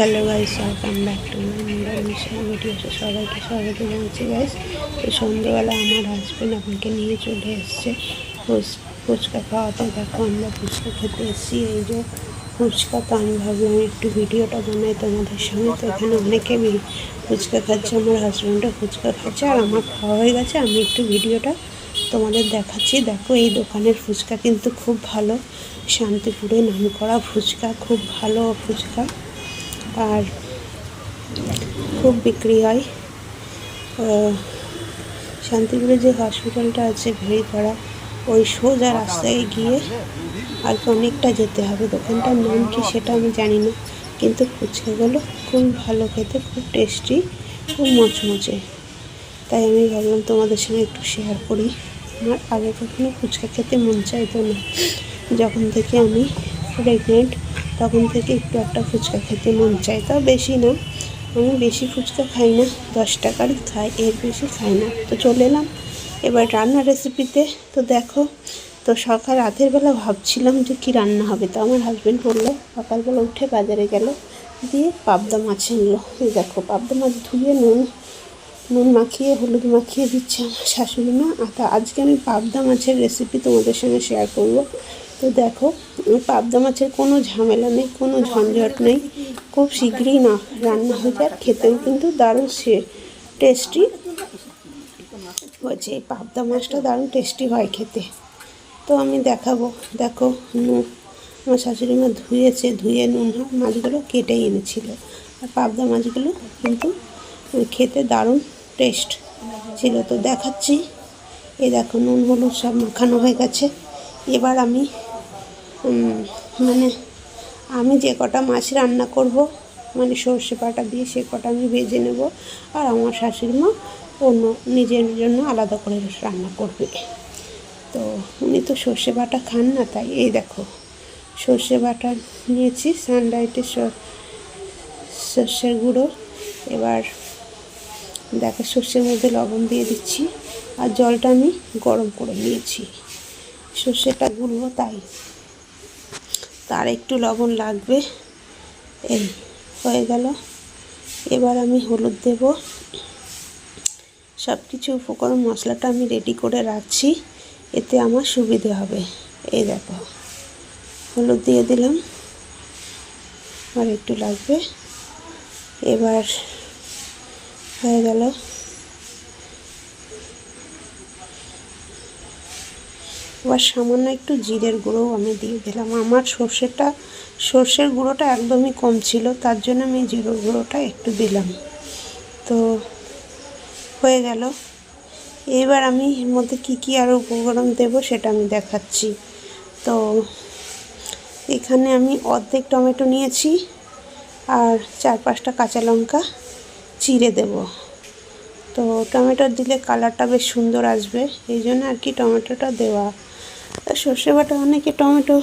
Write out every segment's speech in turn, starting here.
Hello guys welcome back to my নিরামিষের ভিডিওতে সবাইকে স্বাগত জানাচ্ছি গাইস তো সন্ধ্যেবেলা আমার হাজব্যান্ড আমাকে নিয়ে চলে এসছে। ফুচ- ফুচকা খাওয়াতে। দেখো, আমরা ফুচকা খেতে এসেছি। এই যে ফুচকা তো আমি ভাবলাম, একটু ভিডিওটা বানাই তোমাদের সঙ্গে। তো এখানে অনেকে ফুচকা খাচ্ছে, আমার হাজব্যান্ডও ফুচকা খাচ্ছে, আর আমার খাওয়া হয়ে গেছে। আমি একটু ভিডিওটা তোমাদের দেখাচ্ছি। দেখো, এই দোকানের ফুচকা কিন্তু খুব ভালো। শান্তিপুরে নামকরা ফুচকা, খুব ভালো ফুচকা। আর খুব বিক্রি হয়। শান্তিপুরে যে হসপিটালটা আছে, ভেড়িপাড়া, ওই সোজা রাস্তায় গিয়ে আর অনেকটা যেতে হবে। দোকানটার নাম কি সেটা আমি জানি না, কিন্তু ফুচকাগুলো খুব ভালো খেতে, খুব টেস্টি খুব মচমচে। তাই আমি ভাবলাম তোমাদের সঙ্গে একটু শেয়ার করি। আমার আগে কখনো ফুচকা খেতে মন চাইতো না। যখন থেকে আমি প্রেগনেন্ট তখন থেকে একটু একটা ফুচকা খেতে মন চায়। তাও বেশি না, আমি বেশি ফুচকা খাই না, দশ টাকারই খাই, এর বেশি খাই না। তো চলে এলাম এবার রান্নার রেসিপিতে তো দেখো, তো সকাল রাতের বেলা ভাবছিলাম যে কী রান্না হবে। তো আমার হাজব্যান্ড বলল সকালবেলা উঠে বাজারে গেল, দিয়ে পাবদা মাছ এই দেখো, পাবদা মাছ ধুয়ে নুন নুন মাখিয়ে, হলুদ মাখিয়ে দিচ্ছে আমার শাশুড়ি মা। আজকে আমি পাবদা মাছের রেসিপি তোমাদের সঙ্গে শেয়ার করব। তো দেখো পাবদা মাছের কোনো ঝামেলা নেই, কোনো ঝঞ্ঝট নেই। খুব শীঘ্রই না, রান্না হয়ে যায় খেতেও কিন্তু দারুণ সে টেস্টি হয়েছে এই পাবদা মাছটা দারুণ টেস্টি হয় খেতে। তো আমি দেখাবো, দেখো নুন আমার শাশুড়ি মা ধুয়েছে, ধুয়ে নুন, মাছগুলো কেটেই এনেছিল। আর পাবদা মাছগুলো কিন্তু খেতে দারুণ টেস্ট ছিল। তো দেখাচ্ছি, এই দেখো, নুন, হলুদ সব মাখানো হয়ে গেছে। এবার আমি মানে আমি যে কটা মাছ রান্না করব মানে সর্ষে বাটা দিয়ে সে কটা আমি ভেজে নেব, আর আমার শাশুড়ি মা অন্য নিজের জন্য আলাদা করে রান্না করবে। তো উনি তো সর্ষে বাটা খান না, তাই এই দেখো, সর্ষে বাটা নিয়েছি সানলাইটের সর্ষের গুঁড়ো, এবার দেখো সর্ষের মধ্যে লবণ দিয়ে দিচ্ছি, আর জলটা আমি গরম করে নিয়েছি। সর্ষেটা গুলবো তাই। তার একটু লবণ লাগবে। এই, হয়ে গেল। এবার আমি হলুদ দেব। সব কিছু উপকরণ, মশলাটা আমি রেডি করে রাখছি। এতে আমার সুবিধে হবে। এই দেখো, হলুদ দিয়ে দিলাম। আর একটু লাগবে। এবার হয়ে গেল। এবার সামান্য একটু জিরের গুঁড়োও আমি দিয়ে দিলাম। আমার সর্ষেটা, সর্ষের গুঁড়োটা একদমই কম ছিল, তার জন্য আমি জিরের গুঁড়োটা একটু দিলাম। তো হয়ে গেল। এবার আমি এর মধ্যে কী কী আরও উপকরণ দেবো সেটা আমি দেখাচ্ছি। তো এখানে আমি অর্ধেক টমেটো নিয়েছি আর চার পাঁচটা কাঁচা লঙ্কা চিড়ে দেব। তো টমেটো দিলে কালারটা বেশ সুন্দর আসবে, এই জন্য আর কি টমেটোটা দেওয়া সর্ষে বাটা অনেকে টমেটো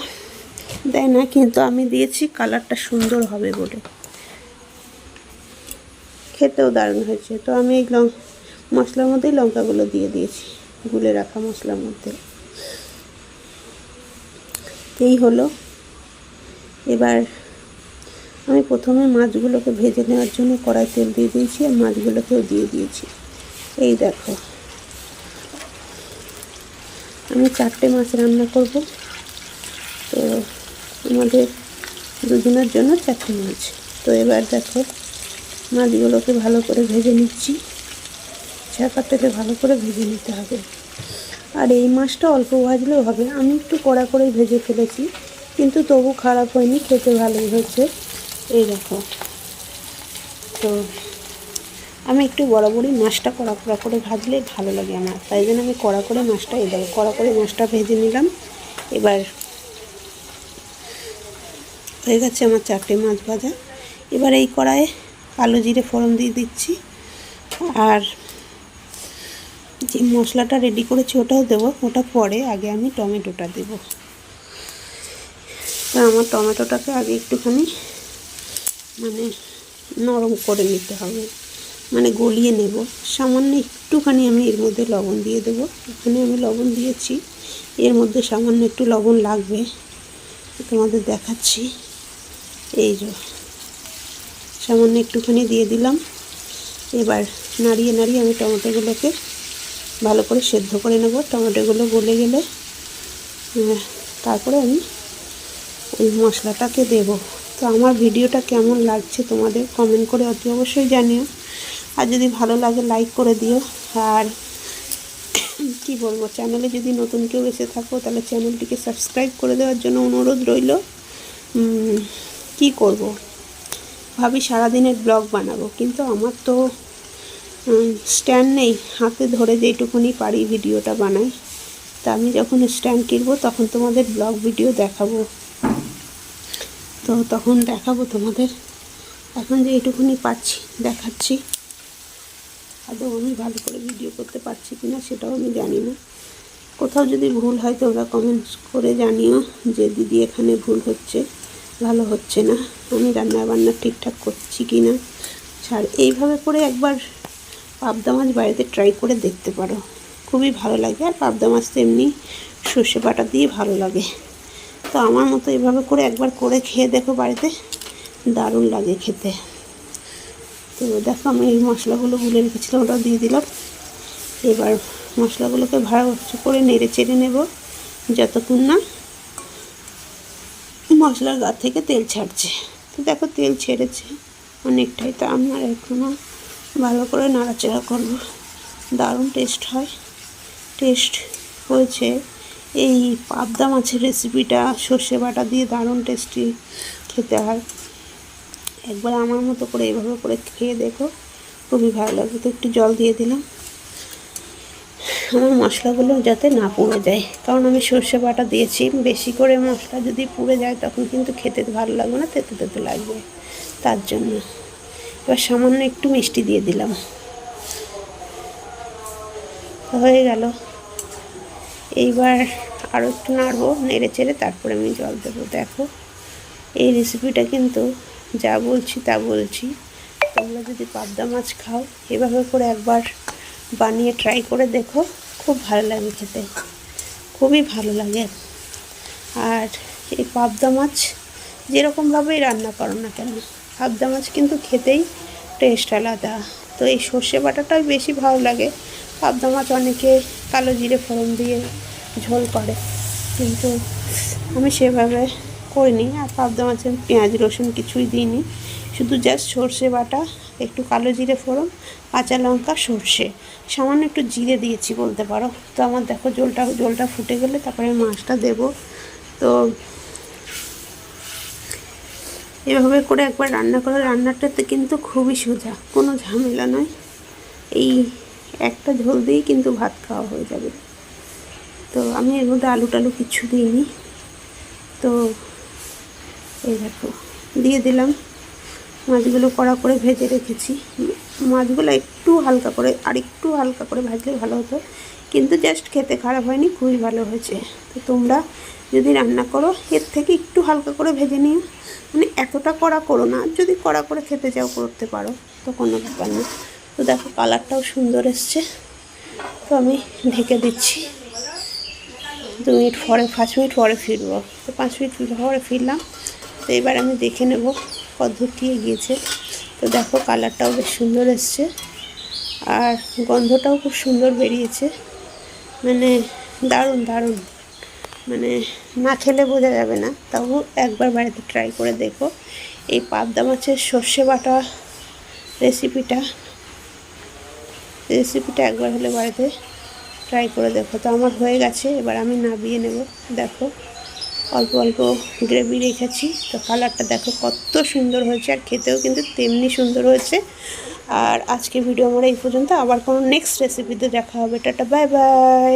দেয় না, কিন্তু আমি দিয়েছি, কালারটা সুন্দর হবে বলে। খেতেও দারুণ হয়েছে। তো আমি এই লঙ্ক মশলার মধ্যেই লঙ্কাগুলো দিয়ে দিয়েছি, গুলে রাখা মশলার মধ্যে। এই হলো। এবার আমি প্রথমে মাছগুলোকে ভেজে নেওয়ার জন্য কড়াই তেল দিয়ে দিয়েছি, আর মাছগুলোকেও দিয়ে দিয়েছি। এই দেখো। আমি চারটে মাছ রান্না করব। তো আমাদের দুজনের জন্য চারটে মাছ। তো এবার দেখো, মাছগুলোকে ভালো করে ভেজে নিচ্ছি। তেলে ভালো করে ভেজে নিতে হবে। আর এই মাছটা অল্প ভাজলেও হবে। আমি একটু কড়া করেই ভেজে ফেলেছি, কিন্তু তবু খারাপ হয়নি, খেতে ভালোই হয়েছে। এই দেখো। তো আমি একটু বরাবরই মাছটা কড়া কড়া করে ভাজলে ভালো লাগে আমার। তাই জন্য আমি কড়া করে মাছটা দেখো, কড়া করে মাছটা ভেজে নিলাম। এবার হয়ে গেছে আমার চারটে মাছ ভাজা। এবার এই কড়াইয়ে কালো জিরে ফোড়ন দিয়ে দিচ্ছি। আর যে মশলাটা রেডি করেছি ওটাও দেবো। ওটা পরে আগে আমি টমেটোটা দেবো। তা আমার টমেটোটাকে আগে একটুখানি মানে নরম করে নিতে হবে। মানে গলিয়ে নেব। সামান্য একটুখানি আমি এর মধ্যে লবণ দিয়ে দেবো। এখানে আমি লবণ দিয়েছি। এর মধ্যে সামান্য একটু লবণ লাগবে। তোমাদের দেখাচ্ছি। এই যে সামান্য একটুখানি দিয়ে দিলাম। এবার নাড়িয়ে নাড়িয়ে আমি টমেটোগুলোকে ভালো করে সেদ্ধ করে নেব। টমেটোগুলো গলে গেলে আহ, তারপরে আমি ওই মশলাটাকে দেব। তো আমার ভিডিওটা কেমন লাগছে তোমাদের কমেন্ট করে অতি অবশ্যই জানিও। আর যদি ভালো লাগে লাইক করে দিও। আর কি বলব চ্যানেলে যদি নতুন কেউ এসে থাকো, তাহলে চ্যানেলটিকে সাবস্ক্রাইব করে দেওয়ার জন্য অনুরোধ রইল। কি করব? ভাবি সারাদিনের ব্লগ বানাবো, কিন্তু আমার তো স্ট্যান্ড নেই। হাতে ধরে যেইটুকুনি পারি ভিডিওটা বানাই। তা আমি যখন স্ট্যান্ড কিনবো, তখন তোমাদের ব্লগ ভিডিও দেখাবো। তো তখন দেখাবো তোমাদের। এখন যে এইটুকুনি পাচ্ছি দেখাচ্ছি। আদৌ আমি ভালো করে ভিডিও করতে পারছি কি না সেটাও আমি জানি না। কোথাও যদি ভুল হয় তোমরা কমেন্টস করে জানিও যে দিদি এখানে ভুল হচ্ছে, ভালো হচ্ছে না, আমি রান্না বান্না ঠিকঠাক করছি কি না ছাড়, এইভাবে করে একবার পাবদা মাছ বাড়িতে ট্রাই করে দেখতে পারো। খুবই ভালো লাগে, আর পাবদা মাছ তো এমনি সর্ষে বাটা দিয়ে ভালো লাগে। তো আমার মতো এভাবে করে একবার করে খেয়ে দেখো বাড়িতে, দারুণ লাগে খেতে। তো দেখো আমি এই মশলাগুলো গুলে রেখেছিলাম ওটা দিয়ে দিলাম। এবার মশলাগুলোকে ভালো করে নেড়ে চেড়ে নেব, যতক্ষণ না মশলার গা থেকে তেল ছাড়ছে। তো দেখো তেল ছেড়েছে অনেকটাই, তো আমার এখনও ভালো করে নাড়াচাড়া করব। দারুণ টেস্ট হয়। টেস্ট হয়েছে এই পাবদা মাছের রেসিপিটা সর্ষে বাটা দিয়ে দারুণ টেস্টি খেতে হয়। একবার আমার মতো করে এভাবে করে খেয়ে দেখো। খুবই ভালো লাগবে তো একটু জল দিয়ে দিলাম। আমার মশলাগুলো যাতে না পুড়ে যায়। কারণ আমি সর্ষে বাটা দিয়েছি। বেশি করে মশলা যদি পুড়ে যায়, তখন কিন্তু খেতে ভালো লাগবে না, তেতে তেতে লাগবে। তার জন্য। এবার সামান্য একটু মিষ্টি দিয়ে দিলাম। হয়ে গেল। এইবার আরও একটু নাড়বো, নেড়ে চেড়ে তারপরে আমি জল দেবো। দেখো, এই রেসিপিটা কিন্তু যা বলছি তা বলছি। তোমরা যদি পাবদা মাছ খাও, এভাবে করে একবার বানিয়ে ট্রাই করে দেখো, খুব ভালো লাগে খেতে। খুবই ভালো লাগে। আর এই পাবদা মাছ যেরকমভাবেই রান্না করো না কেন, পাবদা মাছ কিন্তু খেতেই টেস্ট আলাদা। তো এই সর্ষে বাটাটাই বেশি ভালো লাগে। পাবদা মাছ অনেকে কালো জিরে ফোড়ন দিয়ে ঝোল করে, কিন্তু আমি সেভাবে করিনি, আর পাবদা মাছের পেঁয়াজ, রসুন কিছুই দিইনি। শুধু জাস্ট সর্ষে বাটা, একটু কালো জিরে ফোড়ন, কাঁচা লঙ্কা, সর্ষে। সামান্য একটু জিরে দিয়েছি বলতে পারো। তো আমার দেখো জলটা জলটা ফুটে গেলে তারপরে মাছটা দেবো। তো এভাবে করে একবার রান্না করে। রান্নাটাতে কিন্তু খুবই সোজা, কোনো ঝামেলা নয়। এই একটা ঝোল দিয়েই কিন্তু ভাত খাওয়া হয়ে যাবে। তো আমি এর মধ্যে আলু টালু কিছু দিইনি। তো এই দেখো, দিয়ে দিলাম। মাছগুলো কড়া করে ভেজে রেখেছি। মাছগুলো একটু হালকা করে, আর একটু হালকা করে ভাজলে ভালো হতো। কিন্তু জাস্ট খেতে খারাপ হয়নি, খুবই ভালো হয়েছে। তো তোমরা যদি রান্না করো, এর থেকে একটু হালকা করে ভেজে নিও। মানে এতটা কড়া করো না, যদি কড়া করে খেতে চাও, করতে পারো। তো কোনো ব্যাপার না। তো দেখো, কালারটাও সুন্দর এসছে। তো আমি ঢেকে দিচ্ছি। দু মিনিট পরে, পাঁচ মিনিট পরে ফিরবো। তো পাঁচ মিনিট পরে ফিরলাম। তো এবার আমি দেখে নেব পদ্ধতি গিয়েছে তো দেখো কালারটাও বেশ সুন্দর এসছে আর গন্ধটাও খুব সুন্দর বেরিয়েছে। মানে দারুণ দারুণ। মানে না খেলে বোঝা যাবে না। তাও একবার বাড়িতে ট্রাই করে দেখো। এই পাবদা মাছের সর্ষে বাটা রেসিপিটা রেসিপিটা একবার হলে বাড়িতে ট্রাই করে দেখো। তো আমার হয়ে গেছে, এবার আমি নাবিয়ে নেব। দেখো। অল্প অল্প গ্রেভি রেখেছি। তো কালারটা দেখো কত সুন্দর হয়েছে আর খেতেও কিন্তু তেমনি সুন্দর হয়েছে। আর আজকে ভিডিও আমার এই পর্যন্ত। আবার কোনো নেক্সট রেসিপিতে দেখা হবে। Tata bye bye